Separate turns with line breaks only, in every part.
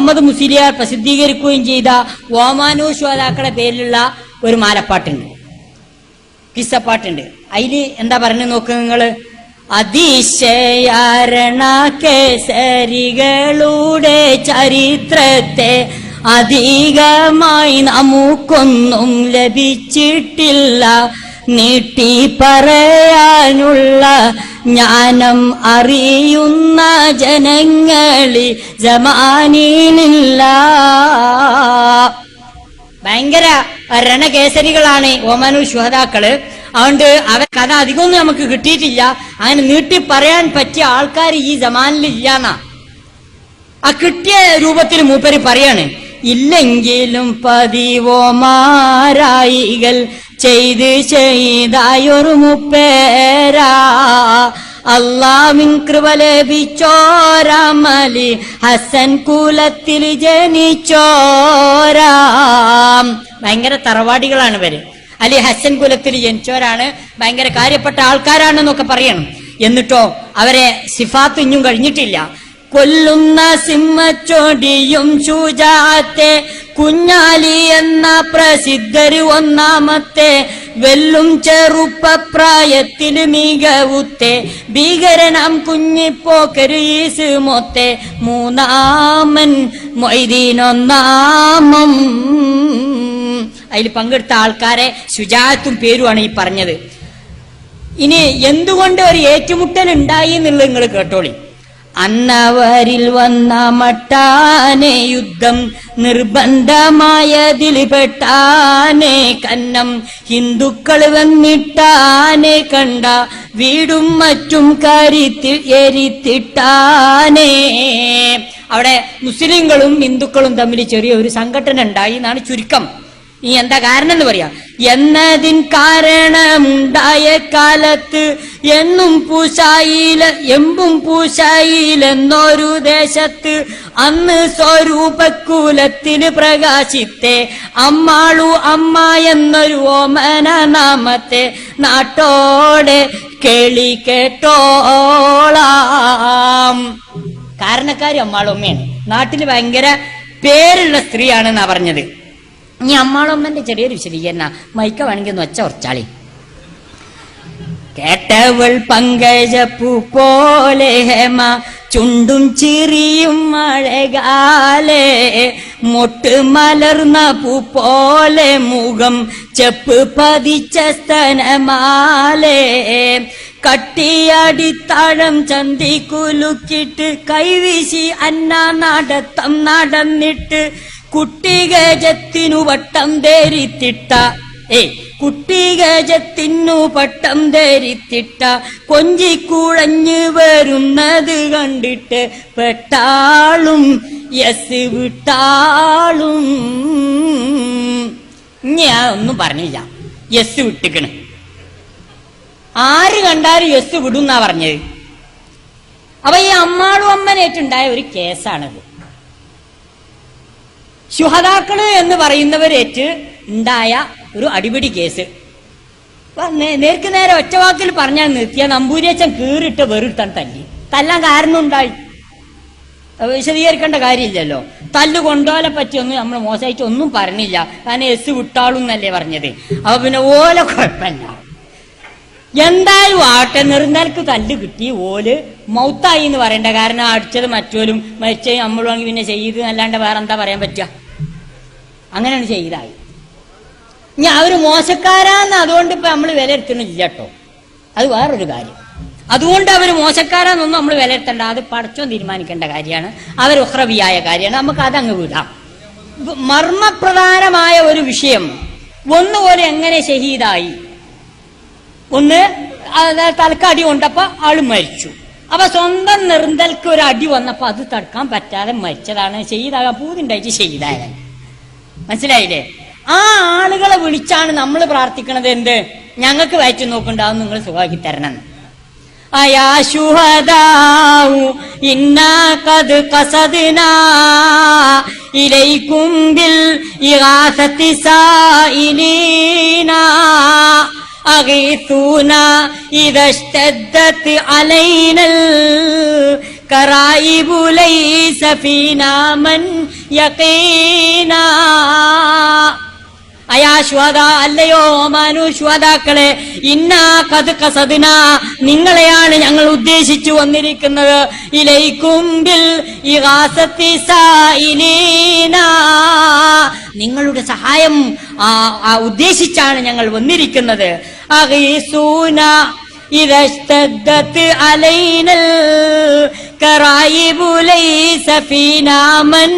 മുഹമ്മദ് മുസ്ലിയാർ പ്രസിദ്ധീകരിക്കുകയും ചെയ്ത ഓമാനു ശോതാക്കളുടെ പേരിലുള്ള ഒരു മാലപ്പാട്ടുണ്ട്. കിസ്സപ്പാട്ടുണ്ട്. അതിൽ എന്താ പറഞ്ഞു നോക്ക് നിങ്ങൾ? അതിശയാരണ കേസരികളുടെ ചരിത്രത്തെ അധികമായി നമുക്കൊന്നും ലഭിച്ചിട്ടില്ല. നീട്ടി പറയാനുള്ള ജ്ഞാനം അറിയുന്ന ജനങ്ങളിൽ ജമാനീനില്ല ഭയങ്കര രണകേസരികളാണ് ഓമനു ശുഹതാക്കൾ അതുകൊണ്ട് അവ കഥ അധികമൊന്നും നമുക്ക് കിട്ടിയിട്ടില്ല. അങ്ങനെ നീട്ടി പറയാൻ പറ്റിയ ആൾക്കാർ ഈ ജമാനിൽ ഇല്ലാന്നാ ആ കിട്ടിയ രൂപത്തിൽ മൂപ്പര് പറയാണ് ഇല്ലെങ്കിലും പതിവോമാരായികൾ ചെയ്ത് ചെയ്തായൊരു മുപ്പേരാ. അള്ളാമിൻ കൃപ ലഭിച്ചോരാമലി ഹസൻ കുലത്തിൽ ജനിച്ചോരാം. ഭയങ്കര തറവാടികളാണ് ഇവർ. അലി ഹസൻ കുലത്തിൽ ജനിച്ചവരാണ്. ഭയങ്കര കാര്യപ്പെട്ട ആൾക്കാരാണെന്നൊക്കെ പറയണം. എന്നിട്ടോ അവരെ സിഫാത്ത് ഇഞ്ഞും കഴിഞ്ഞിട്ടില്ല. കൊല്ലുന്ന സിംഹച്ചോടിയും ശൂജാത്തെ കുഞ്ഞാലി എന്ന പ്രസിദ്ധര് ഒന്നാമത്തെ. വെല്ലും ചെറുപ്പപ്രായത്തിൽ മികവുത്തെ ഭീകരനാം കുഞ്ഞിപ്പോക്കരു ഈസ് മൊത്തെ. മൂന്നാമൻ മൊയ്തീനൊന്നാമം. അതിൽ പങ്കെടുത്ത ആൾക്കാരെ ശുചാത്തും പേരുമാണ് ഈ പറഞ്ഞത്. ഇനി എന്തുകൊണ്ട് ഒരു ഏറ്റുമുട്ടൽ ഉണ്ടായി എന്നുള്ളത് നിങ്ങൾ കേട്ടോളി. അന്നവരിൽ വന്ന മട്ടാനെ യുദ്ധം നിർബന്ധമായതിൽ പെട്ടാനെ കന്നം. ഹിന്ദുക്കൾ വന്നിട്ടാനെ കണ്ട വീടും മറ്റും കരുത്തി എരിത്തിട്ടാനെ. അവിടെ മുസ്ലിങ്ങളും ഹിന്ദുക്കളും തമ്മിൽ ചെറിയ ഒരു സംഘടന ഉണ്ടായി എന്നാണ് ചുരുക്കം. ഈ എന്താ കാരണം എന്ന് പറയാ? എന്നതിൻ കാരണമുണ്ടായ കാലത്ത് എന്നും പൂശായില എമ്പും പൂശായിലെന്നൊരു ദേശത്ത് അന്ന് സ്വരൂപക്കൂലത്തിന് പ്രകാശിത്തെ അമ്മാളു അമ്മ എന്നൊരു ഓമന നാമത്തെ നാട്ടോടെ കേളി കേട്ടോളാം. കാരണക്കാരി അമ്മാളുമ്മയാണ് നാട്ടിൽ ഭയങ്കര പേരുള്ള സ്ത്രീയാണെന്നാ പറഞ്ഞത്. ഇനി അമ്മാളമ്മന്റെ ചെറിയൊരു വിശദീകരണ. മൈക്ക വേണമെങ്കിൽ ഒന്ന് ഒച്ച ഉറച്ചാളി. കേട്ടവൾ പങ്കജ പൂ പോലെ ഹേമ ചുണ്ടും ചിരിയും മഴകാലെ. മൊട്ട് മലർന്ന പൂ പോലെ മുഖം ചെപ്പ് പതിച്ച സ്തനമാലേ. കട്ടിയടിത്താഴം ചന്തി കുലുക്കിട്ട് കൈവീശി അന്ന നടത്തം നടന്നിട്ട് കുട്ടിഗജത്തിനു വട്ടം ധരിത്തിട്ട ഏ കുട്ടികജത്തിനു പട്ടം ധരിത്തിട്ട കൊഞ്ചിക്കുഴഞ്ഞു വരുന്നത് കണ്ടിട്ട് പെട്ടാളും യസ് വിട്ടാളും. ഞാൻ ഒന്നും പറഞ്ഞില്ല. യസ് വിട്ടിക്കണ്. ആര് കണ്ടാലും യസ് വിടും എന്നാ പറഞ്ഞത്? അപ്പൊ ഈ അമ്മാളും അമ്മനേറ്റുണ്ടായ ഒരു കേസാണത്. ശുഹതാക്കൾ എന്ന് പറയുന്നവരേറ്റ് ഉണ്ടായ ഒരു അടിപിടി കേസ്. നേർക്ക് നേരെ ഒറ്റവാക്കിൽ പറഞ്ഞാൽ നിർത്തിയ നമ്പൂരിയച്ചൻ കീറിട്ട് വെറുത്താൻ തല്ലി. തല്ലാൻ കാരണം ഉണ്ടായി വിശദീകരിക്കേണ്ട കാര്യമില്ലല്ലോ. തല്ല് കൊണ്ടോലെ പറ്റിയൊന്നും നമ്മൾ മോശമായിട്ട് ഒന്നും പറഞ്ഞില്ല. കാരണം എസ് വിട്ടാളും എന്നല്ലേ പറഞ്ഞത്. അപ്പൊ പിന്നെ ഓല കുഴപ്പമില്ല. എന്തായാലും ആട്ടെ നിർന്നൽക്ക് തല്ല് കിട്ടി ഓൽ മൗത്തായി എന്ന് പറയണ്ട കാരണം അടിച്ചത് മറ്റോലും മരിച്ചത് നമ്മളും പിന്നെ ചെയ്ത് അല്ലാണ്ട് വേറെ എന്താ പറയാൻ പറ്റുക? അങ്ങനെയാണ് ചെയ്തായി. ഇനി അവർ മോശക്കാരാന്ന് അതുകൊണ്ട് ഇപ്പൊ നമ്മൾ വിലയിരുത്തണില്ല കേട്ടോ അത് വേറൊരു കാര്യം. അതുകൊണ്ട് അവർ മോശക്കാരാന്നൊന്നും നമ്മൾ വിലയിരുത്തണ്ട. അത് പടച്ചോ തീരുമാനിക്കേണ്ട കാര്യമാണ്. അവർ ഉഹ്രവിയായ കാര്യമാണ്. നമുക്ക് അതങ്ങ് വിടാം. മർമ്മപ്രധാനമായ ഒരു വിഷയം ഒന്നുപോലെ എങ്ങനെ ഷഹീദായി? ഒന്ന് തലക്കടി കൊണ്ടപ്പോ ആൾ മരിച്ചു. അപ്പൊ സ്വന്തം നിർന്തൽക്ക് ഒരു അടി വന്നപ്പോ അത് തടുക്കാൻ പറ്റാതെ മരിച്ചതാണ്. ചെയ്താകാൻ പൂതിണ്ടായിട്ട് ചെയ്തായ മനസ്സിലായില്ലേ? ആ ആളുകളെ വിളിച്ചാണ് നമ്മൾ പ്രാർത്ഥിക്കണത് എന്ത്? ഞങ്ങൾക്ക് വായിച്ചു നോക്കണ്ടാവും നിങ്ങൾ സുഖമാക്കി തരണം. അയാ ശുഹദാവു ഇന്നാ കത് കസദ്നാ ഇലൈക്കും ബിൽ أغيثونا إذا اشتدت علينا الكرائب ليس فينا من يقينا അയാ ശ്വാദ അല്ലയോ മാനു ശ്വാദാക്കളെ ഇന്നാ കത് കസദിന നിങ്ങളെയാണ് ഞങ്ങൾ ഉദ്ദേശിച്ചു വന്നിരിക്കുന്നത് ഇലൈക്കുമ്പിൽ ഇഗാസത്തി സായിലീന നിങ്ങളുടെ സഹായം ആ, ആ ഉദ്ദേശിച്ചാണ് ഞങ്ങൾ വന്നിരിക്കുന്നത് അഗീസൂന إذا اشتدت علينا الكرائب ليس فينا من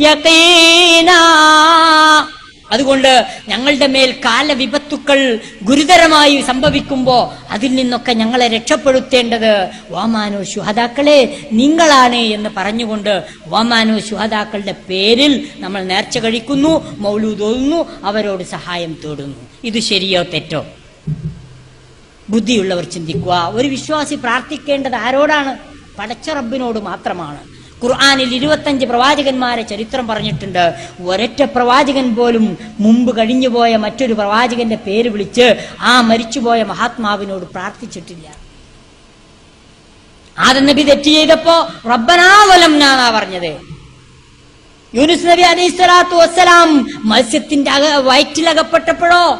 يقينا അതുകൊണ്ട് ഞങ്ങളുടെ മേൽ കാലവിപത്തുക്കൾ ഗുരുതരമായി സംഭവിക്കുമ്പോ അതിൽ നിന്നൊക്കെ ഞങ്ങളെ രക്ഷപ്പെടുത്തേണ്ടത് വാമാനോ ശുഹതാക്കളെ നിങ്ങളാണ് എന്ന് പറഞ്ഞുകൊണ്ട് വാമാനോ ശുഹതാക്കളുടെ പേരിൽ നമ്മൾ നേർച്ച കഴിക്കുന്നു മൗലൂദ് ഓതുന്നു അവരോട് സഹായം തേടുന്നു ഇത് ശരിയോ തെറ്റോ ബുദ്ധിയുള്ളവർ ചിന്തിക്കുക. ഒരു വിശ്വാസി പ്രാർത്ഥിക്കേണ്ടത് ആരോടാണ്? പടച്ച റബ്ബിനോട് മാത്രമാണ്. ഖുർആാനിൽ ഇരുപത്തഞ്ച് പ്രവാചകന്മാരെ ചരിത്രം പറഞ്ഞിട്ടുണ്ട്. ഒരൊറ്റ പ്രവാചകൻ പോലും മുമ്പ് കഴിഞ്ഞുപോയ മറ്റൊരു പ്രവാചകന്റെ പേര് വിളിച്ച് ആ മരിച്ചുപോയ മഹാത്മാവിനോട് പ്രാർത്ഥിച്ചിട്ടില്ല. ആദ്യ നബി തെറ്റ് ചെയ്തപ്പോ റബ്ബനാവലം ഞാനാ പറഞ്ഞത്. യൂനുസ് നബി അലൈഹി സ്വലാത്തു വസ്സലാം മത്സ്യത്തിന്റെ വയറ്റിലകപ്പെട്ടപ്പോഴോ